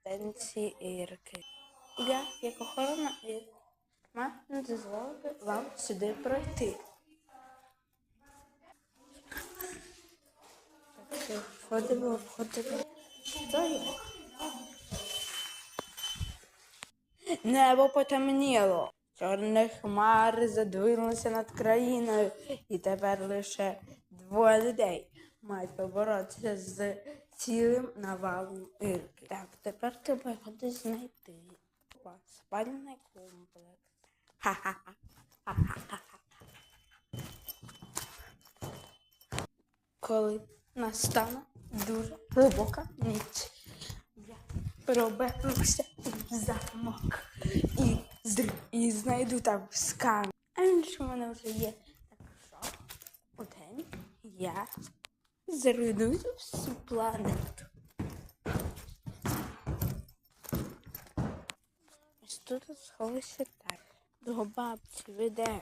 станції Ірки. Я, як охорона Ірма, не дозволити вам сюди пройти. Так входимо, входимо. Є? Небо потемніло. Чорні хмари задвинулися над країною, і тепер лише двоє людей мають поборотися з цілим навалом Ірки. Так, тепер треба кудись знайти. Спальний комплекс. Ха-ха-ха. Коли настане дуже глибока ніч. Я проберуся в замок і, і знайду там скан. А інше в мене вже є. Так що у я зруйную всю планету. Ось тут сховався так. До бабці веде.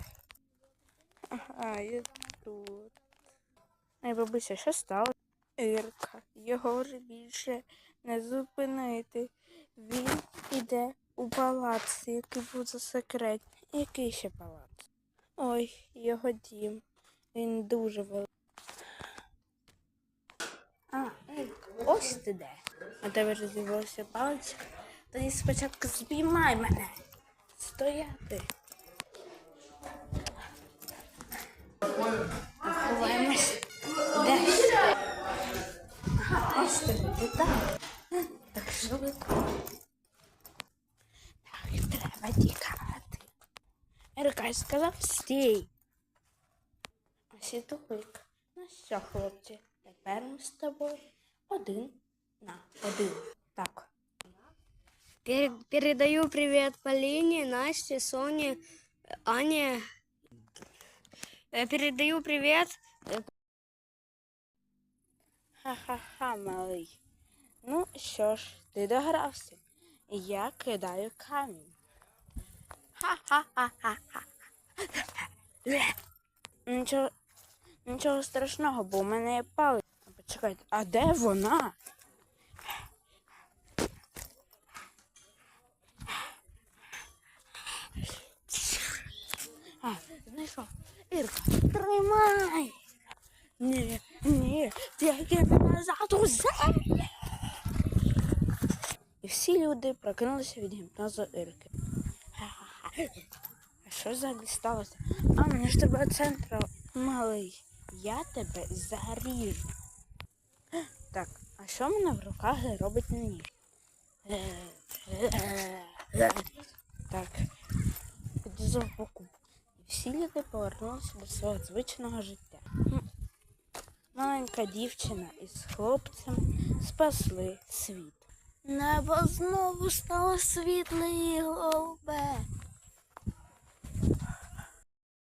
Ага, я тут. Ай, бабуся, що стало? Ірка, його вже більше не зупинити. Він іде у палац, який був засекретний. Який ще палац? Ой, його дім. Він дуже великий. А, Ірка, ось ти де. А тебе з'явився паличка. Тоді спочатку спіймай мене. Стояти. Ховаємось. Де? Ага, ось ти де, так. Так ви? Так, треба тікати. Ерка, сказав стій. Ось і тупик. Ну що, хлопці, тепер ми з тобою один на один. Так. Пер- Передаю привет Полине, Насте, Соне, Ане. Э, Передаю привет. Ха-ха-ха, малий. Ну що ж, ти догрався. Я кидаю камінь. Ха-ха-ха-ха-ха. Нічого, нічого страшного, бо у мене є палець. Почекайте, а де вона? А, знайшов. Ірка, тримай! Ні, ні, тільки не назад у землю. І всі люди прокинулися від гіпнозу Ірки. А що взагалі сталося? А, мені ж тебе центр малий. Я тебе заріжу. Так, а що мене в руках робить ніж? Так, піду покупку. Всі люди повернулися до свого звичного життя. Маленька дівчина із хлопцем спасли світ. Небо знову стало світле і голубе.